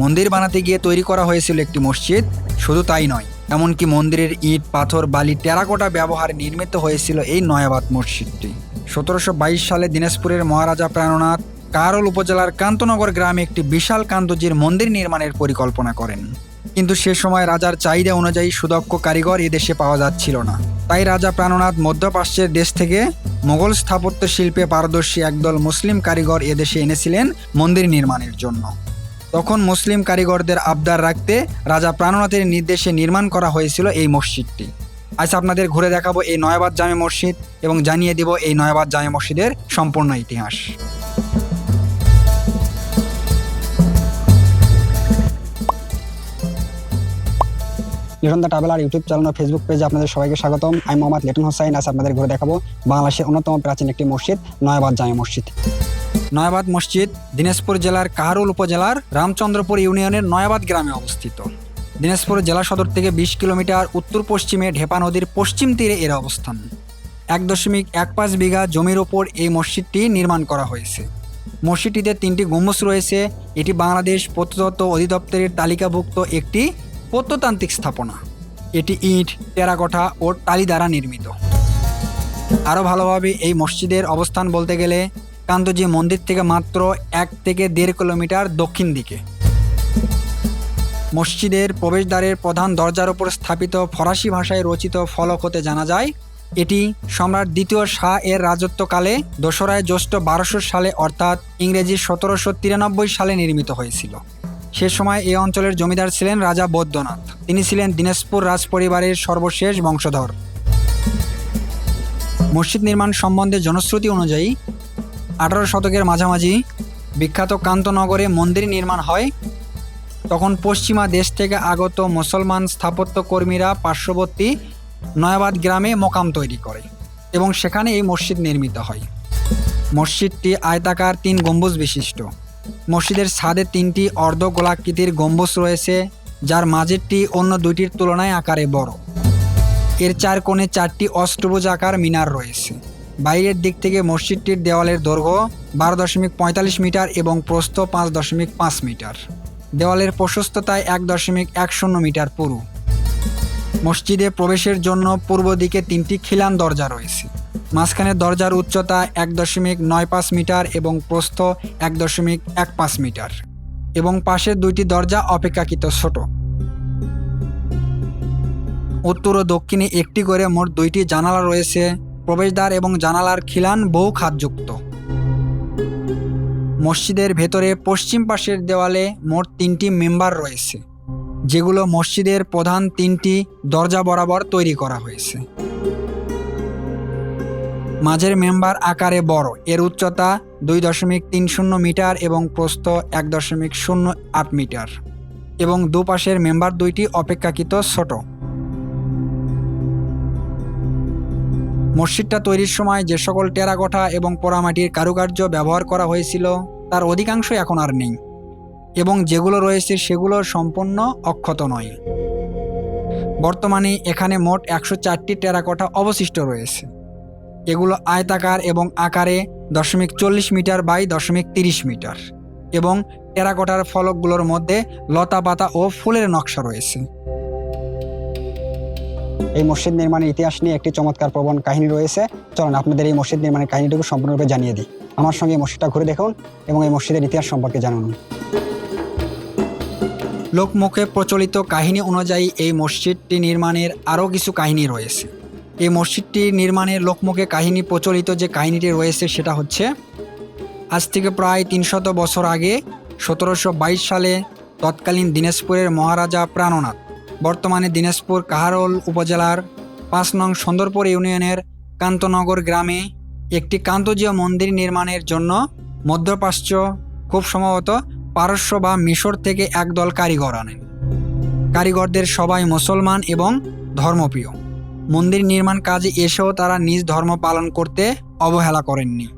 মন্দির বানাতে গিয়ে তৈরি করা হয়েছিল একটি মসজিদ, শুধু তাই নয়, এমনকি মন্দিরের ইট, পাথর, বালি, টেরাকোটা ব্যবহারে নির্মিত হয়েছিল এই নয়াবাদ মসজিদটি। সতেরোশো বাইশ সালে দিনাজপুরের মহারাজা প্রাণনাথ কারল উপজেলার কান্তনগর গ্রামে একটি বিশাল কান্তজির মন্দির নির্মাণের পরিকল্পনা করেন। কিন্তু সে সময় রাজার চাহিদা অনুযায়ী সুদক্ষ কারিগর এদেশে পাওয়া যাচ্ছিল না। তাই রাজা প্রাণনাথ মধ্যপ্রাচ্যের দেশ থেকে মোগল স্থাপত্য শিল্পে পারদর্শী একদল মুসলিম কারিগর এদেশে এনেছিলেন মন্দির নির্মাণের জন্য। তখন মুসলিম কারিগরদের আবদার রাখতে রাজা প্রাণনাথের নির্দেশে নির্মাণ করা হয়েছিল এই মসজিদটি। আজ আপনাদের ঘুরে দেখাবো এই নয়াবাদ জামে মসজিদ এবং জানিয়ে দিব এই নয়াবাদ জামে মসজিদের সম্পূর্ণ ইতিহাস। Liton the traveller YouTube channel Facebook পেজে আপনাদের সবাইকে স্বাগতম। আমি মোহাম্মদ লিটন হোসাইন। আজ আপনাদের ঘুরে দেখাবো বাংলাদেশের অন্যতম প্রাচীন একটি মসজিদ, নয়াবাদ জামে মসজিদ। নয়াবাদ মসজিদ দিনাজপুর জেলার কাহারুল উপজেলার রামচন্দ্রপুর ইউনিয়নের নয়াবাদ গ্রামে অবস্থিত। দিনাজপুর জেলা সদর থেকে বিশ কিলোমিটার উত্তর পশ্চিমে ঢেপা নদীর পশ্চিম তীরে এর অবস্থান। এক দশমিক এক পাঁচ বিঘা জমির ওপর এই মসজিদটি নির্মাণ করা হয়েছে। মসজিদটিতে তিনটি গম্বুজ রয়েছে, এটি বাংলাদেশ প্রত্নতত্ত্ব অধিদপ্তরের তালিকাভুক্ত একটি প্রত্নতান্ত্রিক স্থাপনা। এটি ইট, টেরাকোঠা ও টালি দ্বারা নির্মিত। আরও ভালোভাবে এই মসজিদের অবস্থান বলতে গেলে কান্তজি মন্দির থেকে মাত্র এক থেকে দেড় কিলোমিটার দক্ষিণ দিকে। মসজিদের প্রবেশদ্বারের প্রধান দরজার উপর স্থাপিত ফরাসি ভাষায় রচিত ফলক হতে জানা যায়, এটি সম্রাট দ্বিতীয় শাহ এর রাজত্বকালে দোসরায় জ্যৈষ্ঠ বারোশো সালে অর্থাৎ ইংরেজি সতেরোশো তিরানব্বই সালে নির্মিত হয়েছিল। সে সময় এই অঞ্চলের জমিদার ছিলেন রাজা বৈদ্যনাথ। তিনি ছিলেন দিনাজপুর রাজ পরিবারের সর্বশেষ বংশধর। মসজিদ নির্মাণ সম্বন্ধে জনশ্রুতি অনুযায়ী আঠারো শতকের মাঝামাঝি বিখ্যাত কান্তনগরে মন্দির নির্মাণ হয়। তখন পশ্চিমা দেশ থেকে আগত মুসলমান স্থাপত্য কর্মীরা পার্শ্ববর্তী নয়াবাদ গ্রামে মোকাম তৈরি করে এবং সেখানে এই মসজিদ নির্মিত হয়। মসজিদটি আয়তাকার তিন গম্বুজ বিশিষ্ট। মসজিদের ছাদে তিনটি অর্ধ গোলাকৃতির গম্বুজ রয়েছে, যার মাঝেরটি অন্য দুইটির তুলনায় আকারে বড়। এর চার কোণে চারটি অষ্টভুজ আকার মিনার রয়েছে। বাইরের দিক থেকে মসজিদটির দেওয়ালের দৈর্ঘ্য বারো দশমিক পঁয়তাল্লিশ মিটার এবং প্রস্থ পাঁচ দশমিক পাঁচ মিটার। দেওয়ালের প্রশস্ততায় এক দশমিক এক শূন্য মিটার পুরু। মসজিদে প্রবেশের জন্য পূর্ব দিকে তিনটি খিলান দরজা রয়েছে। মাঝখানের দরজার উচ্চতা এক দশমিক নয় পাঁচ মিটার এবং প্রস্থ এক দশমিক এক পাঁচ মিটার এবং পাশের দুইটি দরজা অপেক্ষাকৃত ছোট। উত্তর ও দক্ষিণে একটি করে মোট দুইটি জানালা রয়েছে। প্রবেশদ্বার এবং জানালার খিলান বহু খাতযুক্ত মসজিদের ভেতরে পশ্চিম পাশের দেওয়ালে মোট তিনটি মেম্বার রয়েছে, যেগুলো মসজিদের প্রধান তিনটি দরজা বরাবর তৈরি করা হয়েছে। মাঝের মেম্বার আকারে বড়, এর উচ্চতা দুই দশমিক তিন শূন্য মিটার এবং প্রস্থ এক দশমিক শূন্য আট মিটার এবং দুপাশের মেম্বার দুইটি অপেক্ষাকৃত ছোট। মসজিদটা তৈরির সময় যে সকল টেরাকোঠা এবং পোড়ামাটির কারুকার্য ব্যবহার করা হয়েছিল, তার অধিকাংশ এখন আর নেই। এবং যেগুলো রয়েছে সেগুলো সম্পূর্ণ অক্ষত নয়। বর্তমানে এখানে মোট একশো চারটি টেরাকোঠা অবশিষ্ট রয়েছে। এগুলো আয়তাকার এবং আকারে দশমিক চল্লিশ মিটার বাই দশমিক তিরিশ মিটার এবং টেরাকোটার ফলকগুলোর মধ্যে লতা পাতা ও ফুলের নকশা রয়েছে। এই মসজিদ নির্মাণের ইতিহাস নিয়ে একটি চমৎকার প্রবণ কাহিনী রয়েছে। চলুন আপনাদের এই মসজিদ নির্মাণের কাহিনীটুকু সম্পূর্ণরূপে জানিয়ে দিই। আমার সঙ্গে এই মসজিদটা ঘুরে দেখুন এবং এই মসজিদের ইতিহাস সম্পর্কে জানুন। লোকমুখে প্রচলিত কাহিনী অনুযায়ী এই মসজিদটি নির্মাণের আরও কিছু কাহিনী রয়েছে। এই মসজিদটি নির্মাণের লোকমুখে কাহিনী প্রচলিত যে কাহিনীটি রয়েছে সেটা হচ্ছে, আজ থেকে প্রায় তিনশত বছর আগে সতেরোশো বাইশ সালে তৎকালীন দিনাজপুরের মহারাজা প্রাণনাথ বর্তমানে দিনাজপুর কাহারোল উপজেলার পাঁচ নং সুন্দরপুর ইউনিয়নের কান্তনগর গ্রামে একটি কান্তজীয় মন্দির নির্মাণের জন্য মধ্যপ্রাচ্য খুব সম্ভবত পারস্য বা মিশর থেকে একদল কারিগর আনেন। কারিগরদের সবাই মুসলমান এবং ধর্মপ্রিয়। মন্দির নির্মাণ কাজে এসেও তারা নিজ ধর্ম পালন করতে অবহেলা করেননি।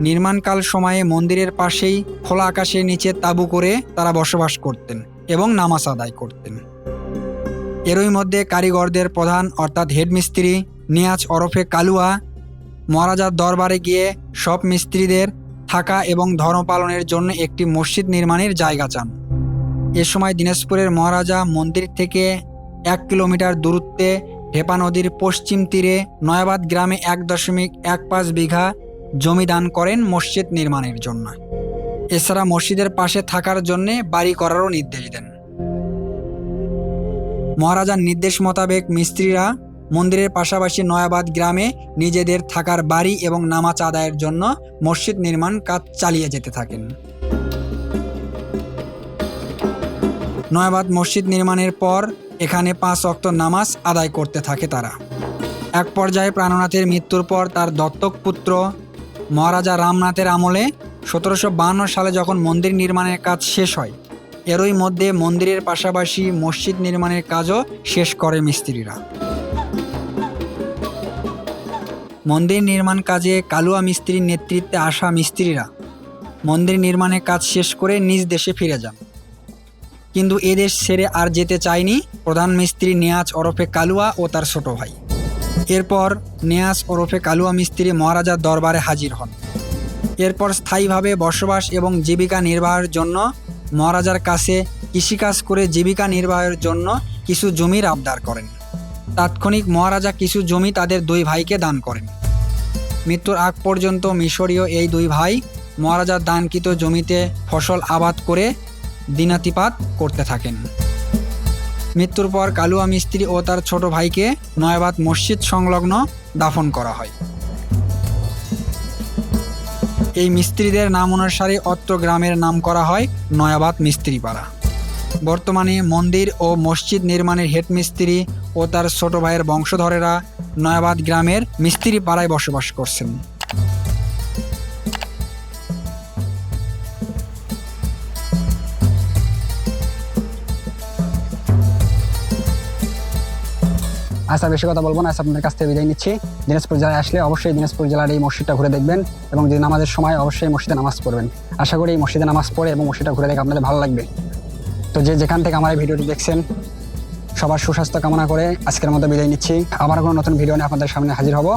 নির্মাণকাল সময়ে মন্দিরের পাশেই খোলা আকাশের নিচে তাঁবু করে তারা বসবাস করতেন এবং নামাজ আদায় করতেন। এরই মধ্যে কারিগরদের প্রধান অর্থাৎ হেডমিস্ত্রি নিয়াজ ওরফে কালুয়া, মহারাজার দরবারে গিয়ে সব মিস্ত্রিদের থাকা এবং ধর্ম পালনের জন্য একটি মসজিদ নির্মাণের জায়গা চান। এ সময় দিনাজপুরের মহারাজা মন্দির থেকে এক কিলোমিটার দূরত্বে ঢেপা নদীর পশ্চিম তীরে নয়াবাদ গ্রামে এক দশমিক এক পাঁচ বিঘা জমি দান করেন মসজিদ নির্মাণের জন্য। এছাড়া মসজিদের পাশে থাকার জন্যে বাড়ি করারও নির্দেশ দেন। মহারাজার নির্দেশ মোতাবেক মিস্ত্রিরা মন্দিরের পাশাপাশি নয়াবাদ গ্রামে নিজেদের থাকার বাড়ি এবং নামাজ আদায়ের জন্য মসজিদ নির্মাণ কাজ চালিয়ে যেতে থাকেন। নয়াবাদ মসজিদ নির্মাণের পর এখানে পাঁচ অক্ত নামাজ আদায় করতে থাকে তারা। এক পর্যায়ে প্রাণনাথের মৃত্যুর পর তার দত্তক পুত্র মহারাজা রামনাথের আমলে সতেরোশো সালে যখন মন্দির নির্মাণের কাজ শেষ হয় এরই মধ্যে মন্দিরের পাশাপাশি মসজিদ নির্মাণের কাজও শেষ করে মিস্ত্রিরা। মন্দির নির্মাণ কাজে কালুয়া মিস্ত্রির নেতৃত্বে আসা মিস্ত্রিরা মন্দির নির্মাণের কাজ শেষ করে নিজ দেশে ফিরে যান। কিন্তু এদেশ দেশ ছেড়ে আর যেতে চায়নি প্রধান মিস্ত্রি নেয়াজ ওরফে কালুয়া ও তার ছোট ভাই। এরপর নেয়াজ ওরফে কালুয়া মিস্ত্রি মহারাজার দরবারে হাজির হন। এরপর স্থায়ীভাবে বসবাস এবং জীবিকা নির্বাহের জন্য মহারাজার কাছে কৃষিকাজ করে জীবিকা নির্বাহের জন্য কিছু জমির আবদার করেন। তাৎক্ষণিক মহারাজা কিছু জমি তাদের দুই ভাইকে দান করেন। মৃত্যুর আগ পর্যন্ত মিশরীয় এই দুই ভাই মহারাজার দানকৃত জমিতে ফসল আবাদ করে দিনাতিপাত করতে থাকেন। মৃত্যুর পর কালুয়া মিস্ত্রি ও তার ছোট ভাইকে নয়াবাদ মসজিদ সংলগ্ন দাফন করা হয়। এই মিস্ত্রিদের নাম অনুসারে অত্র গ্রামের নাম করা হয় নয়াবাদ মিস্ত্রিপাড়া। বর্তমানে মন্দির ও মসজিদ নির্মাণের হেড মিস্ত্রি ও তার ছোট ভাইয়ের বংশধরেরা নয়াবাদ গ্রামের মিস্ত্রিপাড়ায় বসবাস করছেন। আচ্ছা বেশি কথা বলব না। আজ আপনাদের কাছ থেকে বিদায় নিচ্ছি। দিনাজপুর জেলায় আসলে অবশ্যই দিনাজপুর জেলার এই মসজিদটা ঘুরে দেখবেন এবং যদি নামাজের সময় অবশ্যই মসজিদে নামাজ পড়বেন। আশা করি এই মসজিদে নামাজ পড়ে এবং মসজিদটা ঘুরে দেখে আপনাদের ভালো লাগবে। তো যে যেখান থেকে আমার এই ভিডিওটি দেখছেন, সবার সুস্বাস্থ্য কামনা করে আজকের মতো বিদায় নিচ্ছি। আবার কোনো নতুন ভিডিও নিয়ে আপনাদের সামনে হাজির হব।